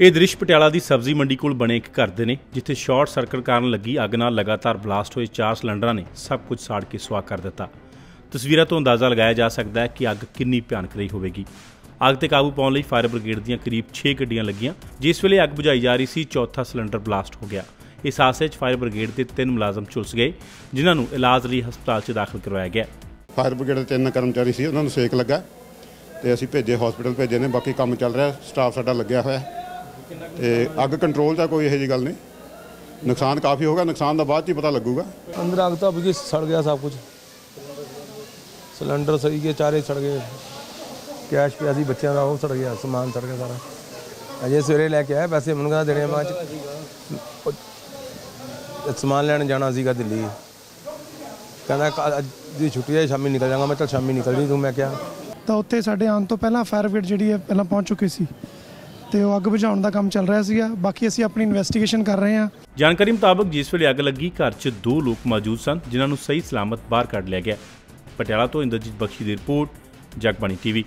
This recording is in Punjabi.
ਇਹ ਦ੍ਰਿਸ਼ ਪਟਿਆਲਾ ਦੀ ਸਬਜ਼ੀ ਮੰਡੀ ਕੋਲ ਬਣੇ ਇੱਕ ਘਰ ਦੇ ਨੇ, ਜਿੱਥੇ ਸ਼ਾਰਟ ਸਰਕਟ ਕਾਰਨ ਲੱਗੀ ਅੱਗ ਨਾਲ ਲਗਾਤਾਰ ਬਲਾਸਟ ਹੋਏ ਚਾਰ ਸਿਲੰਡਰਾਂ ਨੇ ਸਭ ਕੁਝ ਸਾੜ ਕੇ ਸੁਆਹ ਕਰ ਦਿੱਤਾ। ਤਸਵੀਰਾਂ ਤੋਂ ਅੰਦਾਜ਼ਾ ਲਗਾਇਆ ਜਾ ਸਕਦਾ ਹੈ ਕਿ ਅੱਗ ਕਿੰਨੀ ਭਿਆਨਕ ਰਹੀ ਹੋਵੇਗੀ। ਅੱਗ ਤੇ ਕਾਬੂ ਪਾਉਣ ਲਈ ਫਾਇਰ ਬ੍ਰਿਗੇਡ ਦੀਆਂ ਕਰੀਬ 6 ਗੱਡੀਆਂ ਲੱਗੀਆਂ, ਜਿਸ ਵੇਲੇ ਅੱਗ ਬੁਝਾਈ ਜਾ ਰਹੀ ਸੀ, ਚੌਥਾ ਸਿਲੰਡਰ ਬਲਾਸਟ ਹੋ ਗਿਆ। ਇਸ ਹਾਦਸੇ 'ਚ ਫਾਇਰ ਬ੍ਰਿਗੇਡ ਦੇ ਤਿੰਨ ਮੁਲਾਜ਼ਮ ਝੁਲਸ ਗਏ, ਜਿਨ੍ਹਾਂ ਨੂੰ ਇਲਾਜ ਲਈ ਹਸਪਤਾਲ 'ਚ ਦਾਖਲ ਕਰਵਾਇਆ ਗਿਆ। ਫਾਇਰ ਬ੍ਰਿਗੇਡ ਦੇ ਤਿੰਨ ਕਰਮਚਾਰੀ ਸੀ, ਉਹਨਾਂ ਨੂੰ ਸੇਕ ਲੱਗਾ ਤੇ ਅਸੀਂ ਭੇਜੇ ਹਸਪੀਟਲ ਭੇਜੇ ਨੇ, ਬਾਕੀ ਕੰਮ ਚੱਲ ਰਿਹਾ ਸਟਾਫ ਸਾਡਾ ਲੱਗਿਆ ਹੋਇਆ। ਤੇ ਅੱਗ ਕੰਟਰੋਲ ਦਾ ਕੋਈ ਇਹੋ ਜੀ ਗੱਲ ਨਹੀਂ। ਨੁਕਸਾਨ ਕਾਫੀ ਹੋਗਾ ਨੁਕਸਾਨ ਦਾ ਬਾਅਦ ਚ ਹੀ ਪਤਾ ਲੱਗੂਗਾ। ਅੰਦਰ ਅੱਗ ਤਾਂ ਬੁਝੀ ਸੜ ਗਿਆ ਸਭ ਕੁਝ। ਸਿਲੰਡਰ ਸੜੀ ਗਏ ਚਾਰੇ ਸੜ ਗਏ। ਕੈਸ਼ ਪਿਆ ਸੀ ਬੱਚਿਆਂ ਦਾ ਉਹ ਸੜ ਗਿਆ ਸਮਾਨ ਸੜ ਗਿਆ ਸਾਰਾ। ਅਜੇ ਸਵੇਰੇ ਲੈ ਕੇ ਆਇਆ ਵੈਸੇ ਮੈਨੂੰ ਦੇਣੇ ਬਾਅਦ ਚ। ਸਮਾਨ ਲੈਣ ਜਾਣਾ ਸੀਗਾ ਦਿੱਲੀ। ਕਹਿੰਦਾ ਅੱਜ ਦੀ ਛੁੱਟੀ ਹੈ ਸ਼ਾਮੀ ਨਿਕਲ ਜਾਗਾ ਮੈਂ ਤਾਂ ਸ਼ਾਮੀ ਨਿਕਲ ਤੂੰ ਮੈਂ ਕਿਹਾ। ਤਾਂ ਉੱਥੇ ਸਾਡੇ ਆਉਣ ਤੋਂ ਪਹਿਲਾਂ ਫਾਇਰ ਬ੍ਰਿਗੇਡ ਜਿਹੜੀ ਹੈ ਪਹਿਲਾਂ ਪਹੁੰਚ ਚੁੱਕੀ ਸੀ। ਤੇ ਉਹ ਅੱਗ ਬੁਝਾਉਣ ਦਾ ਕੰਮ ਚੱਲ ਰਿਹਾ ਸੀਗਾ। ਬਾਕੀ ਅਸੀਂ ਆਪਣੀ ਇਨਵੈਸਟੀਗੇਸ਼ਨ ਕਰ ਰਹੇ ਹਾਂ। ਜਾਣਕਾਰੀ ਮੁਤਾਬਕ ਜਿਸ ਵੇਲੇ ਅੱਗ ਲੱਗੀ, ਘਰ 'ਚ ਦੋ ਲੋਕ ਮੌਜੂਦ ਸਨ, ਜਿਨ੍ਹਾਂ ਨੂੰ ਸਹੀ ਸਲਾਮਤ ਬਾਹਰ ਕੱਢ ਲਿਆ ਗਿਆ। ਪਟਿਆਲਾ ਤੋਂ ਇੰਦਰਜੀਤ ਬਖਸ਼ੀ ਦੀ ਰਿਪੋਰਟ, ਜਗਬਾਣੀ ਟੀਵੀ।